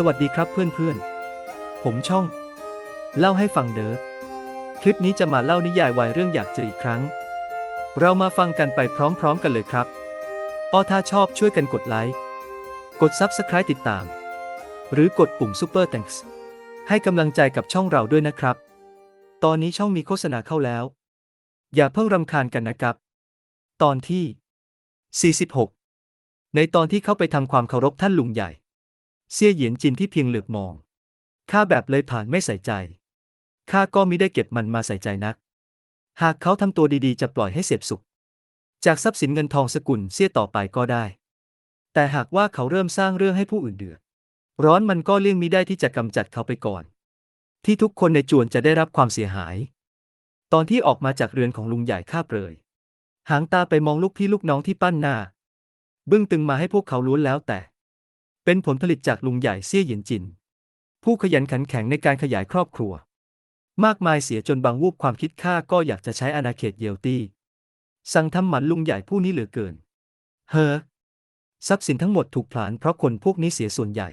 สวัสดีครับเพื่อนๆ ผมช่อง เล่าให้ฟังเด้อคลิปนี้จะมาเล่านิยายวายเรื่องอยากเจออีกครั้ง เรามาฟังกันไปพร้อมๆกันเลยครับออถ้าชอบช่วยกันกดไลค์กด Subscribe ติดตาม หรือกดปุ่ม Super Thanks ให้กำลังใจกับช่องเราด้วยนะครับ ตอนนี้ช่องมีโฆษณาเข้าแล้ว อย่าเพิ่งรำคาญกันนะครับ ตอนที่ 46 ในตอนที่เข้าไปทำความเคารพท่านลุงใหญ่ เสี่ยเหยียนจินที่เพียงเหลือบมอง ข้าแบบเลยผ่านไม่ใส่ใจ ข้าก็มิได้เก็บมันมาใส่ใจนัก หากเขาทำตัวดีๆ จะปล่อยให้เสพสุข จากทรัพย์สินเงินทองสกุลเสียต่อไปก็ได้ แต่หากว่าเขาเริ่มสร้างเรื่องให้ผู้อื่นเดือด ร้อนมันก็เลี่ยงมิได้ที่จะกำจัดเขาไปก่อน ที่ทุกคนในจวนจะได้รับความเสียหาย ตอนที่ออกมาจากเรือนของลุงใหญ่ข้าเปรย หางตาไปมองลูกพี่ลูกน้องที่ปั้นหน้า บึ้งตึงมาให้พวกเขาล้วนแล้วแต่ เป็นผลผลิตจากลุงใหญ่เซี่ยเหยียนจิน ผู้ขยันขันแข็งในการขยายครอบครัว มากมายเสียจนบางวูบความคิดข้าก็อยากจะใช้อาณาเขตเยลตี้ สั่งทำหมันลุงใหญ่ผู้นี้เหลือเกิน เฮ้อทรัพย์สินทั้งหมดถูกผลาญเพราะคนพวกนี้เสียส่วนใหญ่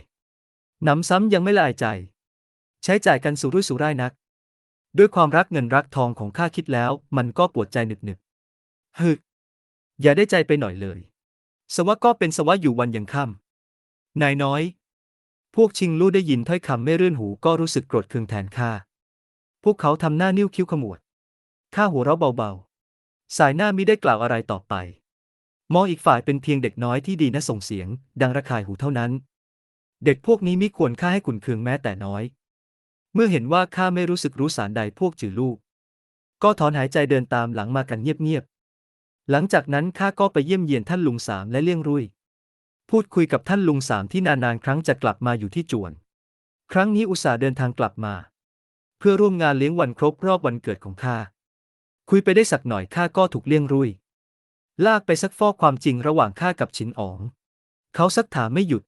หนำซ้ำยังไม่ละอายใจ ใช้จ่ายกันสุรุ่ยสุร่ายนัก ด้วยความรักเงินรักทองของข้าคิดแล้ว มันก็ปวดใจหนึบหนึบฮึอย่าได้ใจไปหน่อยเลย สวะก็เป็นสวะอยู่วันยังค่ำ นายน้อย พวกชิงลู่ได้ยินถ้อยคำไม่เรื่อนหูก็รู้สึกโกรธเคืองแทนข้า พวกเขาทำหน้านิ้วคิ้วขมวด ข้าหัวเราะเบาๆ สายหน้ามิได้กล่าวอะไรต่อไป มองอีกฝ่ายเป็นเพียงเด็กน้อยที่ดีนะส่งเสียง ดังระคายหูเท่านั้น เด็กพวกนี้มิควรค่าให้ขุนเคืองแม้แต่น้อย เมื่อเห็นว่าข้าไม่รู้สึกรู้สารใดพวกจือลูก ก็ถอนหายใจเดินตามหลังมากันเงียบๆ หลังจากนั้นข้าก็ไปเยี่ยมเยียนท่านลุงสามและเลี่ยงรุ่ย พูดคุยกับท่านลุงสามที่นานๆครั้งจะกลับมาอยู่ที่จวน ครั้งนี้อุตส่าห์เดินทางกลับมา เพื่อร่วมงานเลี้ยงวันครบรอบวันเกิดของข้า คุยไปได้สักหน่อยข้าก็ถูกเลี่ยงรุ่ย ลากไปซักฟอกความจริงระหว่างข้ากับชินอ๋อง เขาซักถามไม่หยุด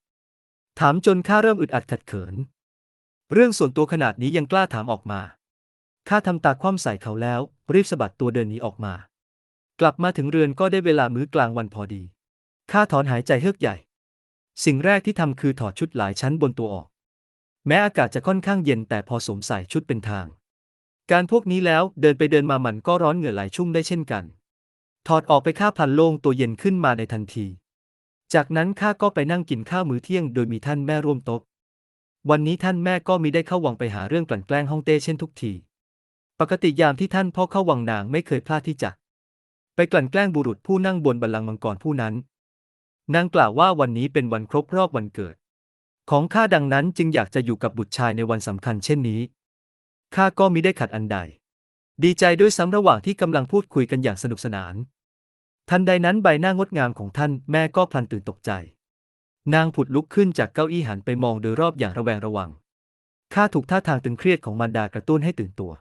ถามจนข้าเริ่มอึดอัดขัดเขิน เรื่องส่วนตัวขนาดนี้ยังกล้าถามออกมา ข้าทำตาคว่ำใส่เขาแล้ว รีบสะบัดตัวเดินหนีออกมา กลับมาถึงเรือนก็ได้เวลามื้อกลางวันพอดี ข้าถอนหายใจเฮือกใหญ่ สิ่งแรกที่ทำคือถอดชุดหลายชั้นบนตัวออก แม้อากาศจะค่อนข้างเย็นแต่พอสวมใส่ชุดเป็นทาง การพวกนี้แล้วเดินไปเดินมามันก็ร้อนเหงื่อไหลชุ่มได้เช่นกัน ถอดออกไปข้าพันโล่งตัวเย็นขึ้นมาในทันที จากนั้นข้าก็ไปนั่งกินข้าวมื้อเที่ยงโดยมีท่านแม่ร่วมโต๊ะ วันนี้ท่านแม่ก็มิได้เข้าวังไปหาเรื่องกลั่นแกล้งฮ่องเต้เช่นทุกที ปกติยามที่ท่านพ่อเข้าวังนางไม่เคยพลาดที่จะ ไปกลั่นแกล้งบุรุษผู้นั่งบนบัลลังก์มังกรผู้นั้น นางกล่าวว่าวันนี้เป็นวันครบรอบวันเกิด ของข้าดังนั้นจึงอยากจะอยู่กับบุตรชายในวันสำคัญเช่นนี้ ข้าก็มิได้ขัดอันใด ดีใจด้วยซ้ำระหว่างที่กำลังพูดคุยกันอย่างสนุกสนาน ทันใดนั้นใบหน้างดงามของท่านแม่ก็พลันตื่นตกใจ นางผุดลุกขึ้นจากเก้าอี้หันไปมองโดยรอบอย่างระแวงระวัง ข้าถูกท่าทางตึงเครียดของมารดากระตุ้นให้ตื่นตัว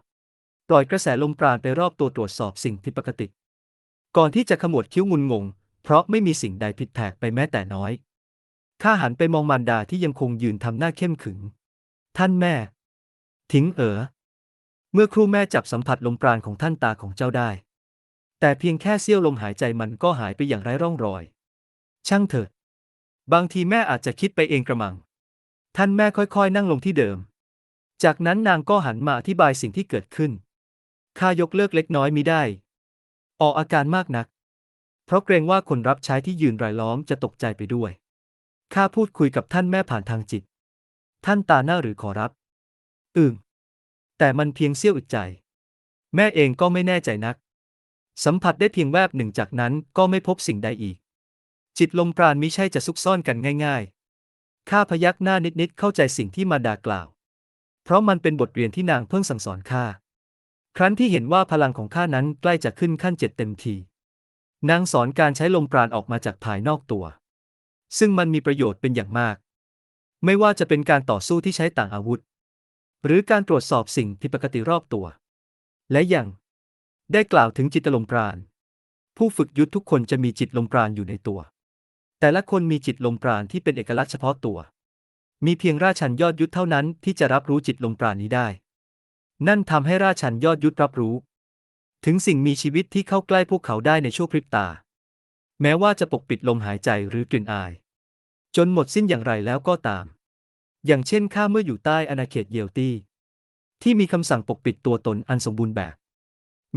ปล่อยกระแสลมปราณไปรอบตัวตรวจสอบสิ่งผิดปกติ ก่อนที่จะขมวดคิ้วงุนงง เพราะไม่มีสิ่งใดผิดแผกไปแม้แต่น้อย ข้าหันไปมองมารดาที่ยังคงยืนทำหน้าเข้มขึง ท่านแม่ ทิ้งเอ๋อ เมื่อครูแม่จับสัมผัสลมปราณของท่านตาของเจ้าได้ แต่เพียงแค่เสี้ยวลมหายใจมันก็หายไปอย่างไร้ร่องรอย ช่างเถิด บางทีแม่อาจจะคิดไปเองกระมัง ท่านแม่ค่อยๆ นั่งลงที่เดิม จากนั้นนางก็หันมาอธิบายสิ่งที่เกิดขึ้น ข้ายกเลิกเล็กน้อยมิได้ ออกอาการมากนัก เพราะเกรงว่าคนรับใช้ที่ยืนรายล้อมจะตกใจไปด้วย ข้าพูดคุยกับท่านแม่ผ่านทางจิต ท่านตาหน้าหรือขอรับ อืมแต่มันเพียงเสี้ยวอึดใจ แม่เองก็ไม่แน่ใจนัก สัมผัสได้เพียงแวบหนึ่งจากนั้นก็ไม่พบสิ่งใดอีก จิตลมปราณมิใช่จะซุกซ่อนกันง่าย ๆ ข้าพยักหน้านิดๆเข้าใจสิ่งที่มาดากล่าว เพราะมันเป็นบทเรียนที่นางเพิ่งสั่งสอนข้า ครั้นที่เห็นว่าพลังของข้านั้นใกล้จะขึ้นขั้นเจ็ดเต็มที นางสอนการใช้ลมปราณออกมาจากภายนอกตัว ซึ่งมันมีประโยชน์เป็นอย่างมาก ไม่ว่าจะเป็นการต่อสู้ที่ใช้ต่างอาวุธ หรือการตรวจสอบสิ่งผิดปกติรอบตัว และยังได้กล่าวถึงจิตลมปราณ ผู้ฝึกยุทธทุกคนจะมีจิตลมปราณอยู่ในตัว แต่ละคนมีจิตลมปราณที่เป็นเอกลักษณ์เฉพาะตัว มีเพียงราชันยอดยุทธเท่านั้นที่จะรับรู้จิตลมปราณนี้ได้ นั่นทำให้ราชันยอดยุทธรับรู้ ถึงสิ่งมีชีวิตที่เข้าใกล้พวกเขาได้ในชั่วพริบตา แม้ว่าจะปกปิดลมหายใจหรือกลิ่นอาย จนหมดสิ้นอย่างไรแล้วก็ตาม อย่างเช่นข้าเมื่ออยู่ใต้อาณาเขตเยลตี้ ที่มีคำสั่งปกปิดตัวตนอันสมบูรณ์แบบ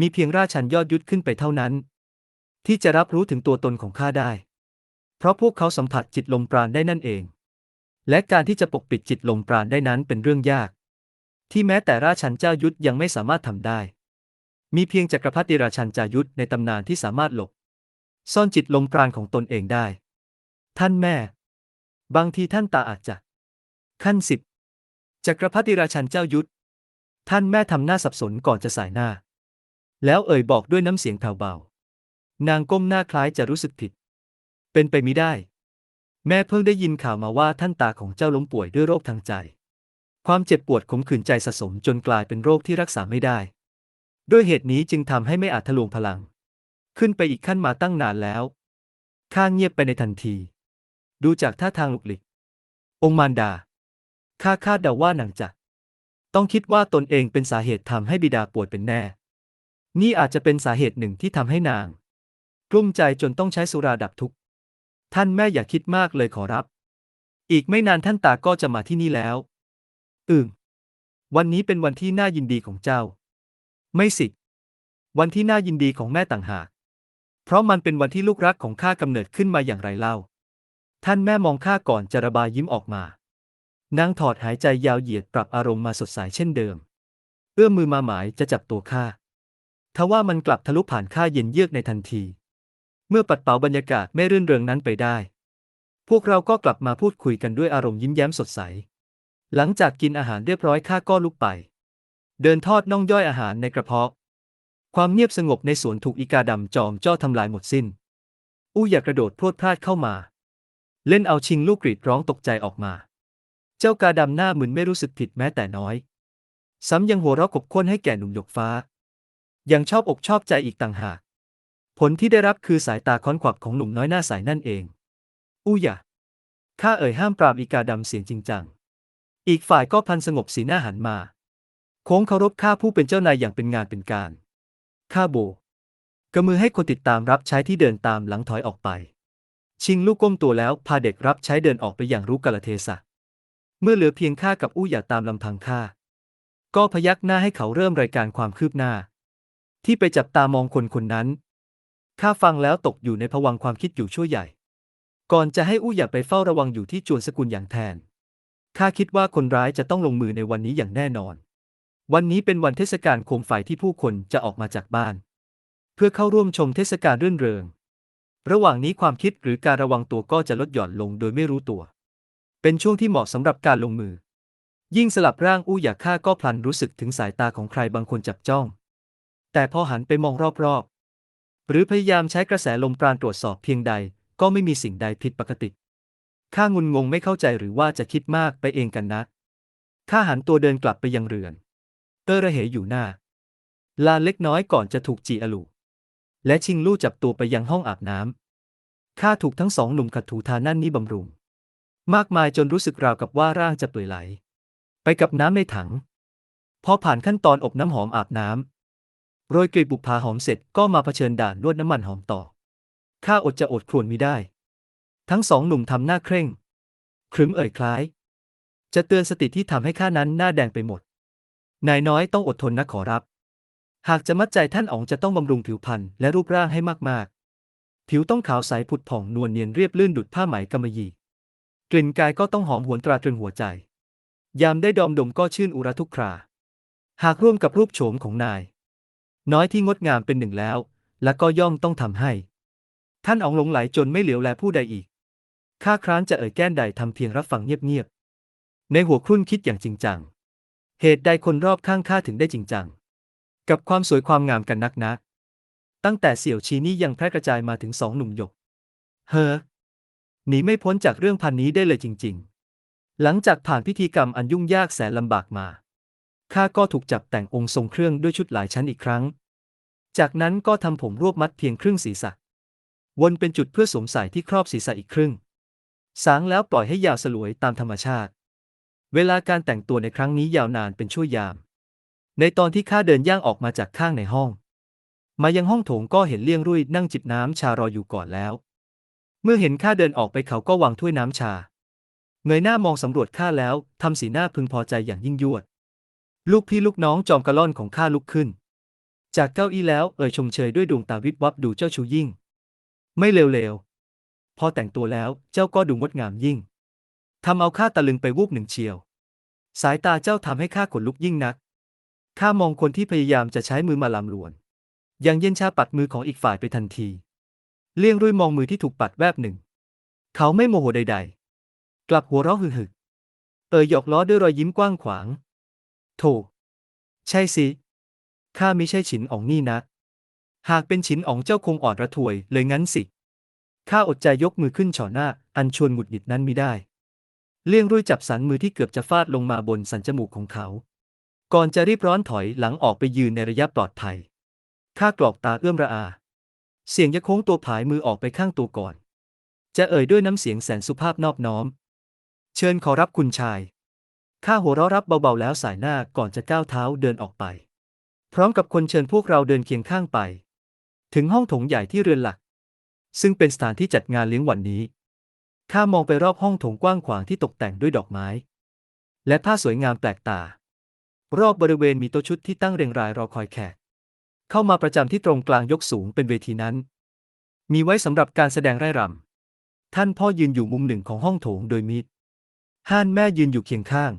มีเพียงราชันยอดยุทธขึ้นไปเท่านั้น ที่จะรับรู้ถึงตัวตนของข้าได้ เพราะพวกเขาสัมผัสจิตลมปราณได้นั่นเอง และการที่จะปกปิดจิตลมปราณได้นั้นเป็นเรื่องยาก ที่แม้แต่ราชันเจ้ายุทธยังไม่สามารถทำได้ มีเพียงจักรพรรดิราชันจายุทธในตำนานที่สามารถหลบ ซ่อนจิตลมปราณของตนเองได้ ท่านแม่ บางทีท่านตาอาจจะ ขั้นสิบจักรพรรดิราชันเจ้ายุทธท่านแม่ทำหน้าสับสนก่อนจะสายหน้า แล้วเอ่ยบอกด้วยน้ำเสียงแผ่วเบา นางก้มหน้าคล้ายจะรู้สึกผิด เป็นไปไม่ได้ แม่เพิ่งได้ยินข่าวมาว่าท่านตาของเจ้าล้มป่วยด้วยโรคทางใจ ความเจ็บปวดขมขื่นใจสะสมจนกลายเป็นโรคที่รักษาไม่ได้ ด้วยเหตุนี้จึงทำให้ไม่อาจทะลวงพลัง ขึ้นไปอีกขั้นมาตั้งนานแล้ว ข้าเงียบไปในทันที ดูจากท่าทางหลุกหลิก องมารดา ข้าคาดเดาว่านางจะต้องคิดว่าตนเองเป็นสาเหตุทำให้บิดาป่วยเป็นแน่ นี่อาจจะเป็นสาเหตุหนึ่งที่ทำให้นาง กลุ้มใจจนต้องใช้สุราดับทุกข์ ท่านแม่อย่าคิดมากเลยขอรับ อีกไม่นานท่านตาก็จะมาที่นี่แล้ว อืมวันนี้เป็นวันที่น่ายินดีของเจ้า ไม่สิ วันที่น่ายินดีของแม่ต่างหาก เพราะมันเป็นวันที่ลูกรักของข้ากำเนิดขึ้นมาอย่างไรเล่า ท่านแม่มองข้าก่อนจะระบายยิ้มออกมานางถอดหายใจยาวเหยียดปรับอารมณ์มาสดใสเช่นเดิม เอื้อมมือมาหมายจะจับตัวข้าทว่ามันกลับทะลุผ่านข้าเย็นเยือกในทันที เมื่อปัดเป่าบรรยากาศไม่รื่นเริงนั้นไปได้ พวกเราก็กลับมาพูดคุยกันด้วยอารมณ์ยิ้มแย้มสดใส หลังจากกินอาหารเรียบร้อยข้าก็ลุกไป เดินทอดน่องย่อยอาหารในกระเพาะ ความเงียบสงบในสวนถูกอีกาดำจอมจ้อทำลายหมดสิ้น อู้อยากระโดดพรวดพลาดเข้ามา เล่นเอาชิงลูกกรีดร้องตกใจออกมา เจ้ากาดำหน้ามึนไม่รู้สึกผิดแม้แต่น้อย ซ้ำยังหัวเราะกบค้นให้แก่หนุ่มหยกฟ้า ยังชอบอกชอบใจอีกต่างหาก ผลที่ได้รับคือสายตาค้อนขวักของหนุ่มน้อยหน้าใสนั่นเอง อู้อย่าข้าเอ่ยห้ามปรามอีกาดำเสียงจริงจัง อีกฝ่ายก็พันสงบสีหน้าหันมา โค้งเคารพข้าผู้เป็นเจ้านายอย่างเป็นงานเป็นการ ข้าโบกระมือให้คนติดตามรับใช้ที่เดินตามหลังถอยออกไป ชิงลูกก้มตัวแล้วพาเด็กรับใช้เดินออกไปอย่างรู้กาลเทศะ เมื่อเหลือเพียงข้ากับอู้หย่าตามลำพังข้า ก็พยักหน้าให้เขาเริ่มรายการความคืบหน้า ที่ไปจับตามองคนคนนั้น ข้าฟังแล้วตกอยู่ในภวังความคิดอยู่ชั่วใหญ่ ก่อนจะให้อู้หย่าไปเฝ้าระวังอยู่ที่จวนสกุลอย่างแทน ข้าคิดว่าคนร้ายจะต้องลงมือในวันนี้อย่างแน่นอน วันนี้เป็นวันเทศกาลโคมไฟที่ผู้คนจะออกมาจากบ้าน เพื่อเข้าร่วมชมเทศกาลรื่นเริง ระหว่างนี้ความคิดหรือการระวังตัวก็จะลดหย่อนลงโดยไม่รู้ตัว เป็นช่วงที่เหมาะสำหรับการลงมือ ยิ่งสลับร่างอู้หย่าข้าก็พลันรู้สึกถึงสายตาของใครบางคนจับจ้อง แต่พอหันไปมองรอบๆ หรือพยายามใช้กระแสลมปราณตรวจสอบเพียงใด ก็ไม่มีสิ่งใดผิดปกติ ข้างุนงงไม่เข้าใจหรือว่าจะคิดมากไปเองกันนะข้าหันตัวเดินกลับไปยังเรือน เตอระเหยอยู่หน้า ลานเล็กน้อยก่อนจะถูกจีอลูและชิงลู่จับตัวไปยังห้องอาบน้ำข้าถูกทั้งสองหนุ่มขัดถูทานั่นนี่บำรุง มากมายจนรู้สึกราวกับว่าร่างจะเปื่อยไหล ไปกับน้ำในถัง พอผ่านขั้นตอนอบน้ำหอมอาบน้ำโรยกลีบบุปผาหอมเสร็จก็มาเผชิญด่านนวดน้ำมันหอมต่อ ข้าอดจะอดครวญมิได้ ทั้งสองหนุ่มทำหน้าเคร่ง ครึ้มเอ่ยคล้าย จะเตือนสติที่ทำให้ข้านั้นหน้าแดงไปหมด นายน้อยต้องอดทนนะขอรับ หากจะมัดใจท่านอ๋องจะต้องบำรุงผิวพรรณและรูปร่างให้มากๆ ผิวต้องขาวใสผุดผ่องนวลเนียนเรียบลื่นดุดผ้าไหมกำมะหยี่ กลิ่นกายก็ต้องหอมหวนตราตรึงหัวใจ ยามได้ดอมดมก็ชื่นอุระทุกครา หากร่วมกับรูปโฉมของนาย น้อยที่งดงามเป็นหนึ่งแล้ว และก็ย่อมต้องทำให้ ท่านอ๋องหลงไหลจนไม่เหลียวแลผู้ใดอีกข้าคร้านจะเอ่ยแก้นใดทำเพียงรับฟังเงียบๆในหัวครุ่นคิดอย่างจริงจัง เหตุใดคนรอบข้างข้าถึงได้จริงจัง กับความสวยความงามกันนักนะตั้งแต่เสี่ยวชีนี่ยังแพร่กระจายมาถึงสองหนุ่มหยก เฮ้อหนีไม่พ้นจากเรื่องพันนี้ได้เลยจริง ๆ หลังจากผ่านพิธีกรรมอันยุ่งยากแสนลำบากมาข้าก็ถูกจับแต่งองค์ทรงเครื่องด้วยชุดหลายชั้นอีกครั้ง จากนั้นก็ทำผมรวบมัดเพียงครึ่งศีรษะ วนเป็นจุดเพื่อสวมใส่ที่ครอบศีรษะอีกครึ่ง สางแล้วปล่อยให้ยาวสลวยตามธรรมชาติ เวลาการแต่งตัวในครั้งนี้ยาวนานเป็นชั่วยาม ในตอนที่ข้าเดินย่างออกมาจากข้างในห้อง มายังห้องโถงก็เห็นเลี่ยงรุ่ยนั่งจิบน้ำชารออยู่ก่อนแล้ว เมื่อเห็นข้าเดินออกไปเขาก็วางถ้วยน้ำชา เงยหน้ามองสำรวจข้าแล้วทำสีหน้าพึงพอใจอย่างยิ่งยวด ลูกพี่ลูกน้องจอมกระล่อนของข้าลุกขึ้น จากเก้าอี้แล้วเอ่ยชมเชยด้วยดวงตาวิบวับดูเจ้าชูยิ่ง ไม่เลวๆพอแต่งตัวแล้วเจ้าก็ดูงดงามยิ่ง ทำเอาข้าตะลึงไปวูบหนึ่งเชียว สายตาเจ้าทำให้ข้าขนลุกยิ่งนัก ข้ามองคนที่พยายามจะใช้มือมาลำลวน ยังเย็นชาปัดมือของอีกฝ่ายไปทันที เลี่ยงรุ่ยมองมือที่ถูกปัดแวบหนึ่ง เขาไม่โมโหใด ๆ กลับหัวเราะหึหึกๆเอ่ยหยอกล้อด้วยรอยยิ้มกว้างขวาง โถ ใช่สิ ข้าไม่ใช่ฉินอ๋องนี่นะ หากเป็นฉินอ๋องเจ้าคงอ่อนระทวยเลยงั้นสิ ข้าอดใจยกมือขึ้นฉ่อหน้า อันชวนหงุดหงิดนั้นมิได้ เลี่ยงรุ่ยจับสันมือที่เกือบจะฟาดลงมาบนสันจมูกของเขา ก่อนจะรีบร้อนถอยหลังออกไปยืนในระยะปลอดภัย ข้ากรอกตาเอื้อมระอา เสียงยะโค้งตัวผายมือออกไปข้างตัวก่อน จะเอ่ยด้วยน้ำเสียงแสนสุภาพนอบน้อม เชิญขอรับคุณชาย ข้าหัวเราะรับเบาๆแล้วสายหน้าก่อนจะก้าวเท้าเดินออกไป พร้อมกับคนเชิญพวกเราเดินเคียงข้างไป ถึงห้องโถงใหญ่ที่เรือนหลัก ซึ่งเป็นสถานที่จัดงานเลี้ยงวันนี้ ข้ามองไปรอบห้องโถงกว้างขวางที่ตกแต่งด้วยดอกไม้ และผ้าสวยงามแปลกตา รอบบริเวณมีโต๊ะชุดที่ตั้งเรียงรายรอคอยแขก เข้ามาประจำที่ตรงกลางยกสูงเป็นเวทีนั้น มีไว้สำหรับการแสดงไร่รำท่านพ่อยืนอยู่มุมหนึ่งของห้องโถงโดยมิดห้านแม่ยืนอยู่เคียงข้าง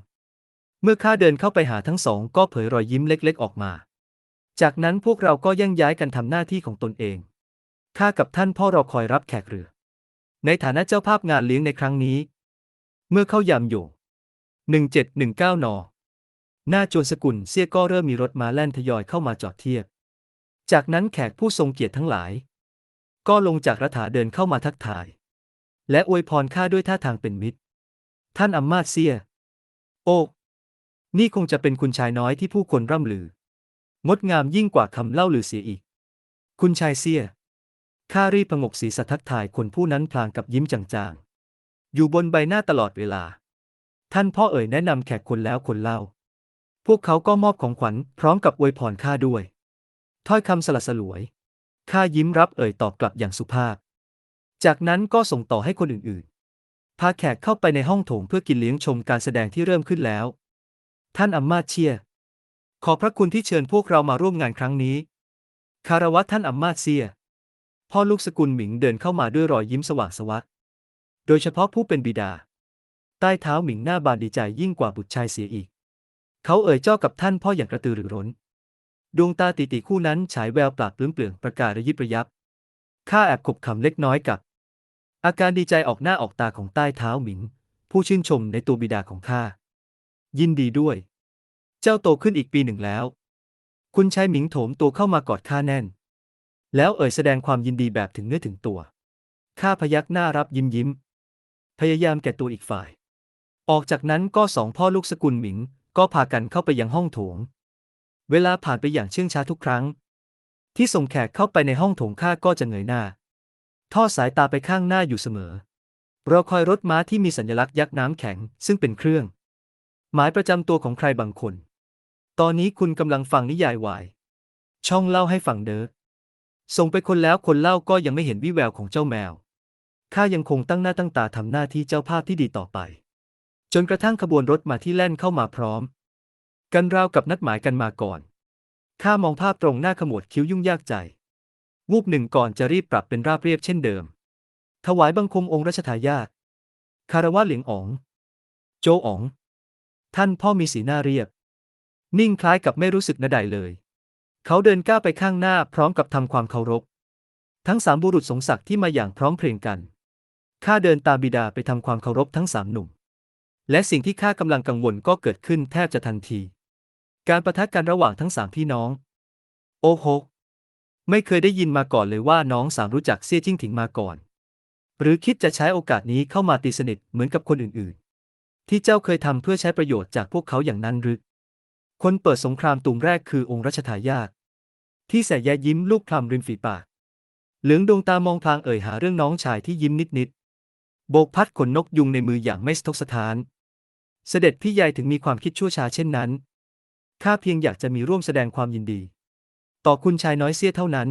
เมื่อข้าเดินเข้าไปหาทั้งสองก็เผยรอยยิ้มเล็ก ๆ ออกมา จากนั้นพวกเราก็แย่งย้ายกันทำหน้าที่ของตนเองข้ากับท่านพ่อรอคอยรับแขกเรือ ในฐานะเจ้าภาพงานเลี้ยงในครั้งนี้ เมื่อเข้ายามอยู่ 1719 น หน้าจวนสกุลเสี้ยก็เริ่มมีรถมาแล่นทยอยเข้ามาจอดเทียบ จากนั้นแขกผู้ทรงเกียรติทั้งหลาย ก็ลงจากรถาเดินเข้ามาทักทาย และอวยพรข้าด้วยท่าทางเป็นมิตร ท่านอำมมาเสีย โอ้ นี่คงจะเป็นคุณชายน้อยที่ผู้คนร่ำลือ งดงามยิ่งกว่าคำเล่าลือเสียอีก คุณชายเสีย ข้ารีพงกศีรษะทักทายคนผู้นั้นพลางกับยิ้มจางๆ อยู่บนใบหน้าตลอดเวลา ท่านพ่อเอ่ยแนะนำแขกคนแล้วคนเล่า พวกเขาก็มอบของขวัญพร้อมกับอวยพรข้าด้วย ถ้อยคำสลัดสลวย ข้ายิ้มรับเอ่ยตอบกลับอย่างสุภาพ จากนั้นก็ส่งต่อให้คนอื่นๆ พาแขกเข้าไปในห้องโถงเพื่อกินเลี้ยงชมการแสดงที่เริ่มขึ้นแล้ว ท่านอัมมาเชีย ขอพระคุณที่เชิญพวกเรามาร่วมงานครั้งนี้ คารวะท่านอัมมาเซีย พ่อลูกสกุลหมิงเดินเข้ามาด้วยรอยยิ้มสว่างสวัสดโดยเฉพาะผู้เป็นบิดา ใต้เท้าหมิงหน้าบานดีใจยิ่งกว่าบุตรชายเสียอีก เขาเอ่ยเจ้ากับท่านพ่ออย่างกระตือรือร้น ดวงตาติติคู่นั้นฉายแววปราบปลื้มเปลืองประกาศระยิบระยับ ข้าแอบขบขำเล็กน้อยกับ อาการดีใจออกหน้าออกตาของใต้เท้าหมิง ผู้ชื่นชมในตัวบิดาของข้า ยินดีด้วย เจ้าโตขึ้นอีกปีหนึ่งแล้ว คุณชายหมิงโถมตัวเข้ามากอดข้าแน่น แล้วเอ่ยแสดงความยินดีแบบถึงเนื้อถึงตัว ข้าพยักหน้ารับยิ้มยิ้ม พยายามแก่ตัวอีกฝ่าย ออกจากนั้นก็สองพ่อลูกสกุลหมิง ก็พากันเข้าไปยังห้องโถง เวลาผ่านไปอย่างเชื่องช้าทุกครั้ง ที่ส่งแขกเข้าไปในห้องโถงข้าก็จะเงยหน้า ทอดสายตาไปข้างหน้าอยู่เสมอ เรอคอยรถม้าที่มีสัญลักษณ์ยักษ์น้ำแข็ง ซึ่งเป็นเครื่อง หมายประจำตัวของใครบางคน ตอนนี้คุณกำลังฟังนิยายวาย ช่องเล่าให้ฟังเด้อ ส่งไปคนแล้วคนเล่าก็ยังไม่เห็นวิแววของเจ้าแมว ข้ายังคงตั้งหน้าตั้งตาทำหน้าที่เจ้าภาพที่ดีต่อไป จนกระทั่งขบวนรถมาที่แล่นเข้ามาพร้อม กันราวกับนัดหมายกันมาก่อน ข้ามองภาพตรงหน้าขมวดคิ้วยุ่งยากใจ วูบหนึ่งก่อนจะรีบปรับเป็นราบเรียบเช่นเดิม ถวายบังคมองค์รัชทายาท คารวะเหลียงอ๋อง โจอ๋อง ท่านพ่อมีสีหน้าเรียบ นิ่งคล้ายกับไม่รู้สึกนใดเลย เขาเดินก้าวไปข้างหน้าพร้อมกับทำความเคารพ ทั้งสามบุรุษสงศักดิ์ที่มาอย่างพร้อมเพรียงกัน ข้าเดินตามบิดาไปทำความเคารพทั้งสามหนุ่ม และสิ่งที่ข้ากำลังกังวลก็เกิดขึ้นแทบจะทันที การประทะกันระหว่างทั้งสามพี่น้อง โอ้โห ไม่เคยได้ยินมาก่อนเลยว่าน้องสามรู้จักเซี่ยจิ้งถิงมาก่อน หรือคิดจะใช้โอกาสนี้เข้ามาตีสนิทเหมือนกับคนอื่นๆ ที่เจ้าเคยทำเพื่อใช้ประโยชน์จากพวกเขาอย่างนั้นหรือ คนเปิดสงครามตุ่มแรกคือองค์รัชทายาทที่แสแยยิ้มลูกพลำริมฝีปาก เหลืองดวงตามองพลางเอ่ยหาเรื่องน้องชายที่ยิ้มนิดๆโบกพัดขนนกยุงในมืออย่างไม่สะทกสะท้าน เสด็จพี่ใหญ่ถึงมีความคิดชั่วช้าเช่นนั้นข้าเพียงอยากจะมีร่วมแสดงความยินดี ต่อคุณชายน้อยเสียเท่านั้น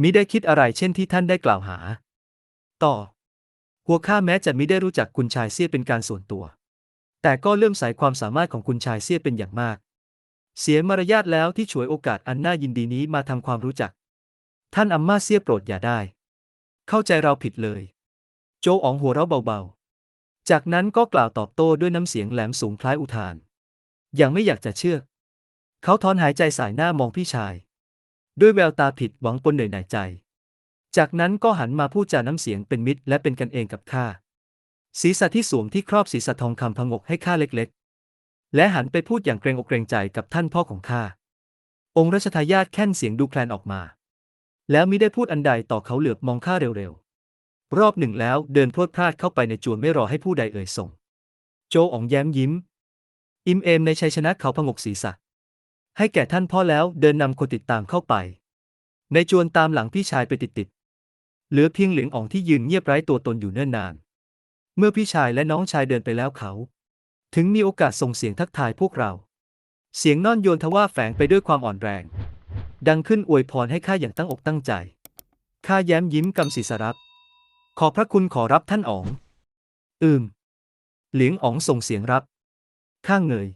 มิได้คิดอะไรเช่นที่ท่านได้กล่าวหา ต่อ หัวข้าแม้จะม่ได้รู้จักคุณชายเซี่ยเป็นการส่วนตัว แต่ก็เลื่อมใสความสามารถของคุณชายเซี่ยเป็นอย่างมาก เสียมารยาทแล้วที่ฉวยโอกาสอันน่ายินดีนี้มาทำความรู้จัก ท่านอัมมาเซี่ยโปรดอย่าได้ เข้าใจเราผิดเลย โจอ๋องหัวเราะเบาๆ จากนั้นก็กล่าวตอบโต้ด้วยน้ำเสียงแหลมสูงคล้ายอุทาน ยังไม่อยากจะเชื่อ เขาถอนหายใจสายหน้ามองพี่ชาย ด้วยแววตาผิดหวังปนเหนื่อยหน่ายใจ จากนั้นก็หันมาพูดจาน้ำเสียงเป็นมิตรและเป็นกันเองกับข้าศีรษะที่สวมที่ครอบศีรษะทองคำพงกให้ข้าเล็กๆ และหันไปพูดอย่างเกรงอกเกรงใจกับท่านพ่อของข้า องค์รัชทายาทแค่นเสียงดูแคลนออกมา แล้วมิได้พูดอันใดต่อเขาเหลือบมองข้าเร็วๆ รอบหนึ่งแล้วเดินพรวดพลาดเข้าไปในจวนไม่รอให้ผู้ใดเอ่ยส่ง โจอ๋องแย้มยิ้ม อิมเอมในชัยชนะเขาพงกศีรษะ ให้แก่ท่านพ่อแล้วเดินนำคนติดตามเข้าไป ในจวนตามหลังพี่ชายไปติดๆ เหลือเพียงเหลียงอองที่ยืนเงียบไร้ตัวตนอยู่เนิ่นนาน เมื่อพี่ชายและน้องชายเดินไปแล้วเขา ถึงมีโอกาสส่งเสียงทักทายพวกเรา เสียงน่อนโยนทว่าแฝงไปด้วยความอ่อนแรง ดังขึ้นอวยพรให้ข้าอย่างตั้งอกตั้งใจ ข้าแย้มยิ้มกำศีรษะรับ ขอพระคุณขอรับท่านอ๋อง อืม เหลียงอ๋องส่งเสียงรับ ข้างเงย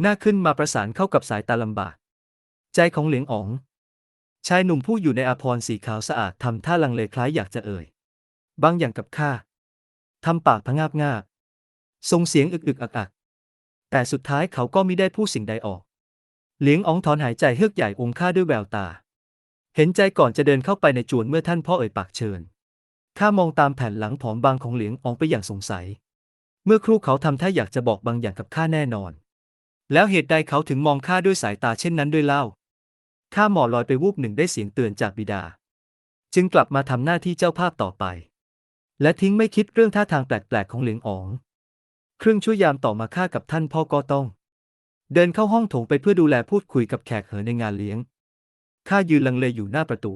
หน้าขึ้นมาประสานเข้ากับสายตาลำบาก ใจของเหลียงอ๋อง ชายหนุ่มผู้อยู่ในอาภรณ์สีขาวสะอาดทำท่าลังเลคล้ายอยากจะเอ่ย บางอย่างกับข้าทำปากพะงาบงาบ ส่งเสียงอึกอึกอักอักแต่สุดท้ายเขาก็ไม่ได้พูดสิ่งใดออก เหลียงอ๋องถอนหายใจเฮือกใหญ่องค่าด้วยแววตา เห็นใจก่อนจะเดินเข้าไปในจวนเมื่อท่านพ่อเอ่ยปากเชิญ ข้ามองตามแผ่นหลังผอมบางของเหลียงอ๋องไปอย่างสงสัย เมื่อครู่เขาทำท่าอยากจะบอกบางอย่างกับข้าแน่นอน แล้วเหตุใดเขาถึงมองข้าด้วยสายตาเช่นนั้นด้วยเล่า ข้าหมอลอยไปวูบหนึ่งได้เสียงเตือนจากบิดา จึงกลับมาทำหน้าที่เจ้าภาพต่อไป และทิ้งไม่คิดเรื่องท่าทางแปลกๆของเหลียงอ๋อง ครึ่งชั่วยามต่อมาข้ากับท่านพ่อก็ต้อง เดินเข้าห้องโถงไปเพื่อดูแลพูดคุยกับแขกเหอในงานเลี้ยงข้ายืนลังเลอยู่หน้าประตู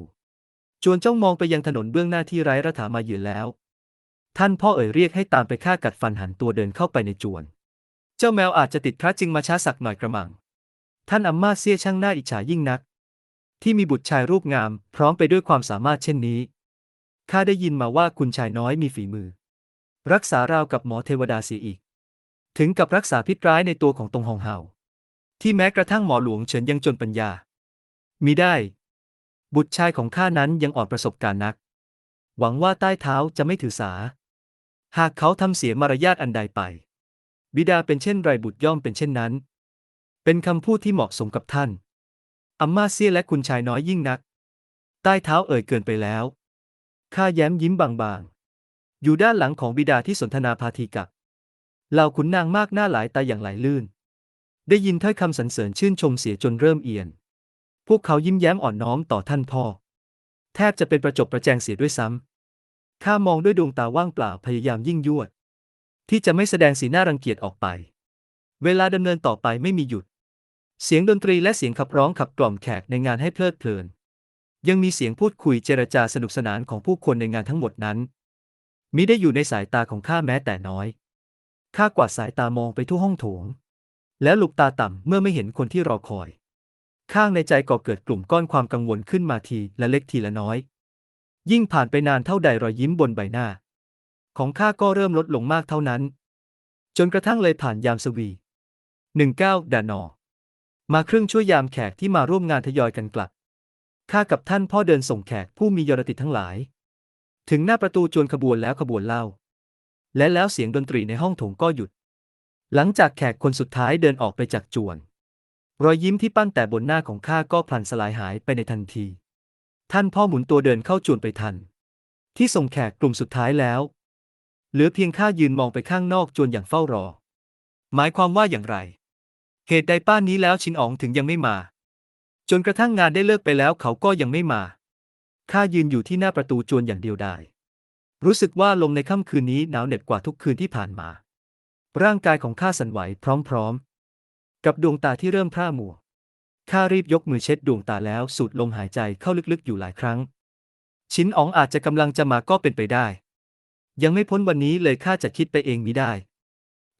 จวนจ้องมองไปยังถนนเบื้องหน้าที่ไร้รัฐามายืนแล้ว ท่านพ่อเอ่ยเรียกให้ตามไปข้ากัดฟันหันตัวเดินเข้าไปในจวน เจ้าแมวอาจจะติดพระจึงมาช้าสักหน่อยกระมัง ท่านอัมมาเสียช่างหน่าอิจฉายิ่งนัก ที่มีบุตรชายรูปงาม พร้อมไปด้วยความสามารถเช่นนี้ข้าได้ยินมาว่าคุณชายน้อยมีฝีมือ รักษาราวกับหมอเทวดาเสียอีก ถึงกับรักษาพิษร้ายในตัวของตรงหองเฮาที่แม้กระทั่งหมอหลวงเฉินยังจนปัญญามิได้ บุตรชายของข้านั้นยังอ่อนประสบการณ์นัก หวังว่าใต้เท้าจะไม่ถือสา หากเขาทำเสียมารยาทอันใดไป บิดาเป็นเช่นไรบุตรย่อมเป็นเช่นนั้น เป็นคำพูดที่เหมาะสมกับท่านอัมมาเซียและคุณชายน้อยยิ่งนัก ใต้เท้าเอ่ยเกินไปแล้วข้าแย้มยิ้มบางๆ อยู่ด้านหลังของบิดาที่สนทนาพาทีกับ เหล่าขุนนางมากหน้าหลายตาอย่างไหลลื่น ได้ยินถ้อยคำสรรเสริญชื่นชมเสียจนเริ่มเอียน พวกเขายิ้มแย้มอ่อนน้อมต่อท่านพ่อ แทบจะเป็นประจบประแจงเสียด้วยซ้ำข้ามองด้วยดวงตาว่างเปล่าพยายามยิ่งยวด ที่จะไม่แสดงสีหน้ารังเกียจออกไป เวลาดำเนินต่อไปไม่มีหยุด เสียงดนตรีและเสียงขับร้องขับกล่อมแขกในงานให้เพลิดเพลิน ยังมีเสียงพูดคุยเจรจาสนุกสนานของผู้คนในงานทั้งหมดนั้นมิได้อยู่ในสายตาของข้าแม้แต่น้อย ข้ากวาดสายตามองไปทั่วห้องโถง แล้วหลุกตาต่ำเมื่อไม่เห็นคนที่รอคอย ข้างในใจก็เกิดกลุ่มก้อนความกังวลขึ้นมาทีละเล็กทีละน้อย ยิ่งผ่านไปนานเท่าใดรอยยิ้มบนใบหน้า ของข้าก็เริ่มลดลงมากเท่านั้น จนกระทั่งเลยผ่านยามสวีหนึ่งเก้าดานอ มาครึ่งช่วยามแขกที่มาร่วมงานทยอยกันกลับ ข้ากับท่านพ่อเดินส่งแขกผู้มียรติทั้งหลาย ถึงหน้าประตูจวนขบวนแล้วขบวนเล่า และแล้วเสียงดนตรีในห้องโถงก็หยุด หลังจากแขกคนสุดท้ายเดินออกไปจากจวน รอยยิ้มที่ปั้นแต่บนหน้าของข้าก็พลันสลายหายไปในทันที ท่านพ่อหมุนตัวเดินเข้าจวนไปทัน ที่ส่งแขกกลุ่มสุดท้ายแล้ว เหลือเพียงข้ายืนมองไปข้างนอกจวนอย่างเฝ้ารอ หมายความว่าอย่างไร เหตุใดป้านนี้แล้วชินอ๋องถึงยังไม่มา จนกระทั่งงานได้เลิกไปแล้วเขาก็ยังไม่มาข้ายืนอยู่ที่หน้าประตูจวนอย่างเดียวดาย รู้สึกว่าลมในค่ำคืนนี้หนาวเหน็บกว่าทุกคืนที่ผ่านมา ร่างกายของข้าสั่นไหวพร้อมๆ กับดวงตาที่เริ่มพร่ามัวข้ารีบยกมือเช็ดดวงตาแล้วสูดลมหายใจเข้าลึกๆอยู่หลายครั้ง ชิ้นอ๋องอาจจะกำลังจะมาก็เป็นไปได้ ยังไม่พ้นวันนี้เลยข้าจะคิดไปเองมิได้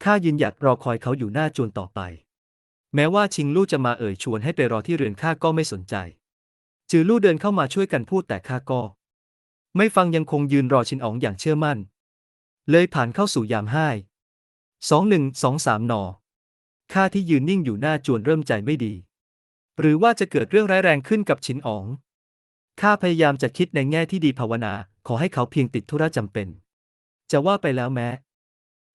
ข้ายืนหยัดรอคอยเขาอยู่หน้าจวนต่อไป แม้ว่าชิงลู่จะมาเอ่ยชวนให้ไปรอที่เรือนข้าก็ไม่สนใจ จือลู่เดินเข้ามาช่วยกันพูดแต่ข้าก็ ไม่ฟังยังคงยืนรอชินอ๋องอย่างเชื่อมั่น เลยผ่านเข้าสู่ยามห้ายสองหนึ่งสองสามนอข้าที่ยืนนิ่งอยู่หน้าจวนเริ่มใจไม่ดี หรือว่าจะเกิดเรื่องร้ายแรงขึ้นกับชินอ๋องข้าพยายามจะคิดในแง่ที่ดีภาวนา ขอให้เขาเพียงติดธุระจำเป็น จะว่าไปแล้วแม้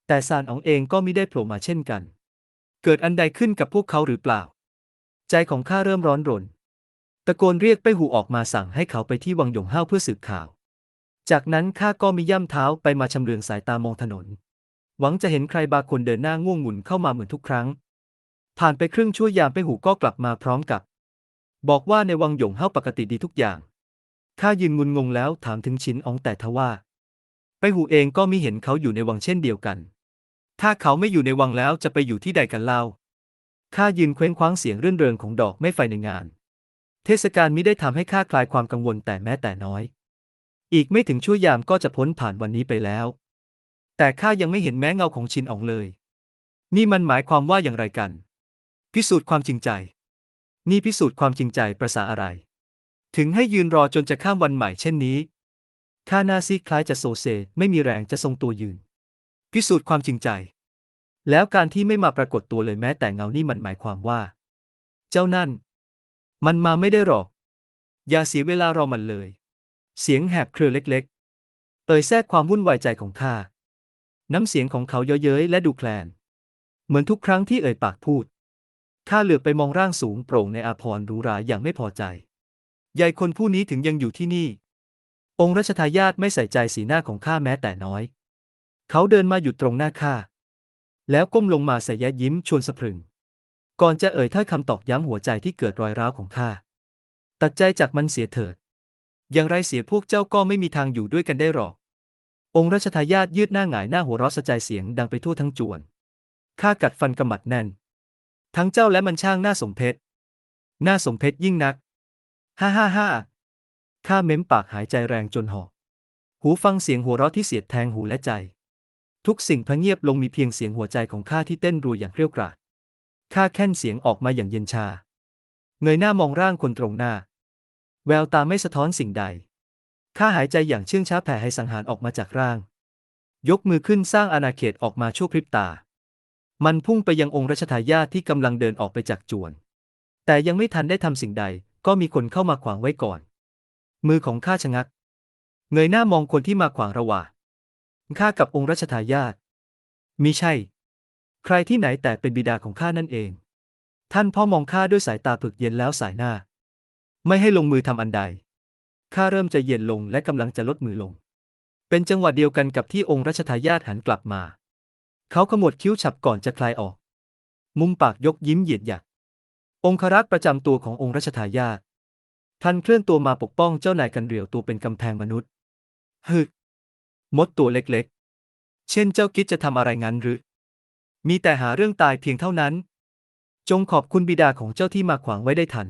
แต่ซานอ๋องเองก็ไม่ได้โผล่มาเช่นกัน เกิดอันใดขึ้นกับพวกเขาหรือเปล่า ใจของข้าเริ่มร้อนรน ตะโกนเรียกไปหูออกมาสั่งให้เขาไปที่วังหยงห้าวเพื่อสืบข่าว จากนั้นข้าก็มีย่ำเท้าไปมาชำเลืองสายตามองถนน หวังจะเห็นใครบางคนเดินหน้าง่วงหงุนเข้ามาเหมือนทุกครั้ง ผ่านไปครึ่งชั่วยามไปหูก็กลับมาพร้อมกับ บอกว่าในวังหยงห้าปกติดีทุกอย่างข้ายืนงุนงงแล้วถามถึงชินอองแต่ทว่า ไปหูเองก็มิเห็นเขาอยู่ในวังเช่นเดียวกัน ถ้าเขาไม่อยู่ในวังแล้วจะไปอยู่ที่ใดกันเล่าข้ายืนเคว้งคว้างเสียงเรื่นเริงของดอกไม่ไฟในงาน เทศกาลมิได้ทำให้ข้าคลายความกังวลแต่แม้แต่น้อย อีกไม่ถึงชั่วยามก็จะพ้นผ่านวันนี้ไปแล้ว แต่ข้ายังไม่เห็นแม้เงาของชินอองเลย นี่มันหมายความว่าอย่างไรกัน พิสูจน์ความจริงใจ นี่พิสูจน์ความจริงใจประสาอะไร ถึงให้ยืนรอจนจะข้ามวันใหม่เช่นนี้ ข้าหน้าซีคล้ายจะโซเซ ไม่มีแรงจะทรงตัวยืน พิสูจน์ความจริงใจ แล้วการที่ไม่มาปรากฏตัวเลยแม้แต่เงานี่มันหมายความว่า เจ้านั่น มันมาไม่ได้หรอก อย่าเสียเวลารอมันเลย เสียงแหบเครือเล็กๆ เอ่ยแทรกความวุ่นวายใจของข้า น้ำเสียงของเขาเย้ยๆและดูแคลน เหมือนทุกครั้งที่เอ่ยปากพูด ข้าเหลือบไปมองร่างสูงโปร่งในอาภรณ์หรูหราอย่างไม่พอใจ ยายคนผู้นี้ถึงยังอยู่ที่นี่ องค์รัชทายาทไม่ใส่ใจสีหน้าของข้าแม้แต่น้อย เขาเดินมาหยุดตรงหน้าข้า แล้วก้มลงมาใส่แย้ยิ้มชวนสะพรึง ก่อนจะเอ่ยถ้อยคำตอกย้ำหัวใจที่เกิดรอยร้าวของข้า ตัดใจจากมันเสียเถิด อย่างไรเสียพวกเจ้าก็ไม่มีทางอยู่ด้วยกันได้หรอก องค์รัชทายาทยืดหน้าหงายหน้าหัวเราะสะใจเสียงดังไปทั่วทั้งจวน ข้ากัดฟันกำมัดแน่น ทั้งเจ้าและมันช่างหน้าสมเพชหน้าสมเพชยิ่งนัก ฮ่าฮ่าฮ่าข้าเม้มปากหายใจแรงจนหอบ หูฟังเสียงหัวเราะที่เสียดแทงหูและใจ ทุกสิ่งพะเงียบลงมีเพียงเสียงหัวใจของข้าที่เต้นรัวอย่างเกรียวกราดข้าแค่นเสียงออกมาอย่างเย็นชา เงยหน้ามองร่างคนตรงหน้า แววตาไม่สะท้อนสิ่งใด ข้าหายใจอย่างเชื่องช้าแผ่ให้สังหารออกมาจากร่าง ยกมือขึ้นสร้างอาณาเขตออกมาชั่วพริบตา มันพุ่งไปยังองค์รัชทายาทที่กำลังเดินออกไปจากจวน แต่ยังไม่ทันได้ทำสิ่งใด ก็มีคนเข้ามาขวางไว้ก่อน มือของข้าชะงัก เงยหน้ามองคนที่มาขวางระหว่างข้ากับองค์รัชทายาทมิใช่ ใครที่ไหนแต่เป็นบิดาของข้านั่นเอง ท่านพ่อมองข้าด้วยสายตาผึกเย็นแล้วสายหน้า ไม่ให้ลงมือทำอันใด ข้าเริ่มจะเย็นลงและกำลังจะลดมือลง เป็นจังหวะเดียวกันกับที่องค์รัชทายาทหันกลับมา เขาขมวดคิ้วฉับก่อนจะคลายออก มุมปากยกยิ้มเหยียดหยัก องครักษ์ประจำตัวขององค์รัชทายาทพลันเคลื่อนตัวมาปกป้องเจ้านายกันเรียวตัวเป็นกำแพงมนุษย์ ฮึกมดตัวเล็กๆ เช่นเจ้าคิดจะทำอะไรงั้นหรือ มีแต่หาเรื่องตายเพียงเท่านั้น จงขอบคุณบิดาของเจ้าที่มาขวางไว้ได้ทัน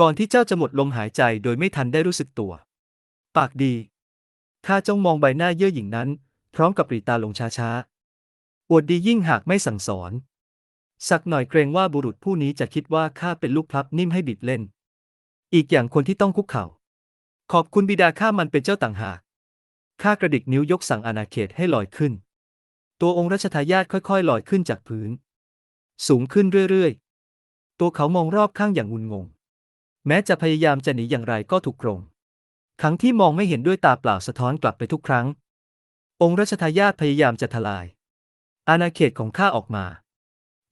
ก่อนที่เจ้าจะหมดลมหายใจโดยไม่ทันได้รู้สึกตัว ปากดีข้าจ้องมองใบหน้าเย่อหยิ่งนั้น พร้อมกับปรีตาลงช้าๆ อวดดียิ่งหากไม่สั่งสอน สักหน่อยเกรงว่าบุรุษผู้นี้จะคิดว่าข้าเป็นลูกพลับนิ่มให้บิดเล่น อีกอย่างคนที่ต้องคุกเข่า ขอบคุณบิดาข้ามันเป็นเจ้าต่างหาก ข้ากระดิกนิ้วยกสั่งอาณาเขตให้ลอยขึ้น ตัวองค์รัชทายาทค่อยๆลอยขึ้นจากพื้น สูงขึ้นเรื่อยๆ ตัวเขามองรอบข้างอย่างงุนงง แม้จะพยายามจะหนีอย่างไรก็ถูกกรงครั้งที่มองไม่เห็นด้วยตาเปล่าสะท้อนกลับไปทุกครั้ง องค์รัชทายาทพยายามจะทลาย อาณาเขตของข้าออกมา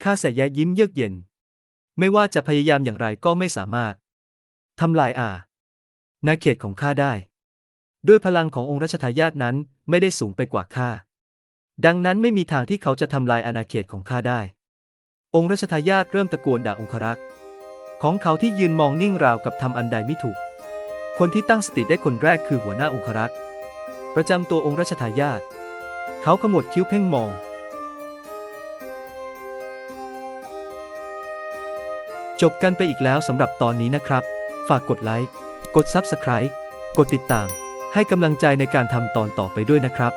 ข้าแสยะยิ้มเยือกเย็น ไม่ว่าจะพยายามอย่างไรก็ไม่สามารถทำลายอาณาเขตของข้าได้ ด้วยพลังขององค์รัชทายาทนั้นไม่ได้สูงไปกว่าข้าดังนั้นไม่มีทางที่เขาจะทำลายอาณาเขตของข้าได้ องค์รัชทายาทเริ่มตะโกนด่าองครักษ์ ของเขาที่ยืนมองนิ่งราวกับทำอันใดไม่ถูก คนที่ตั้งสติได้คนแรกคือหัวหน้าองครักษ์ประจำตัวองค์รัชทายาทเขาขมวดคิ้วเพ่งมอง จบกันไปอีกแล้วสำหรับตอนนี้นะครับ ฝากกดไลค์ กด Subscribe กดติดตาม ให้กำลังใจในการทำตอนต่อไปด้วยนะครับ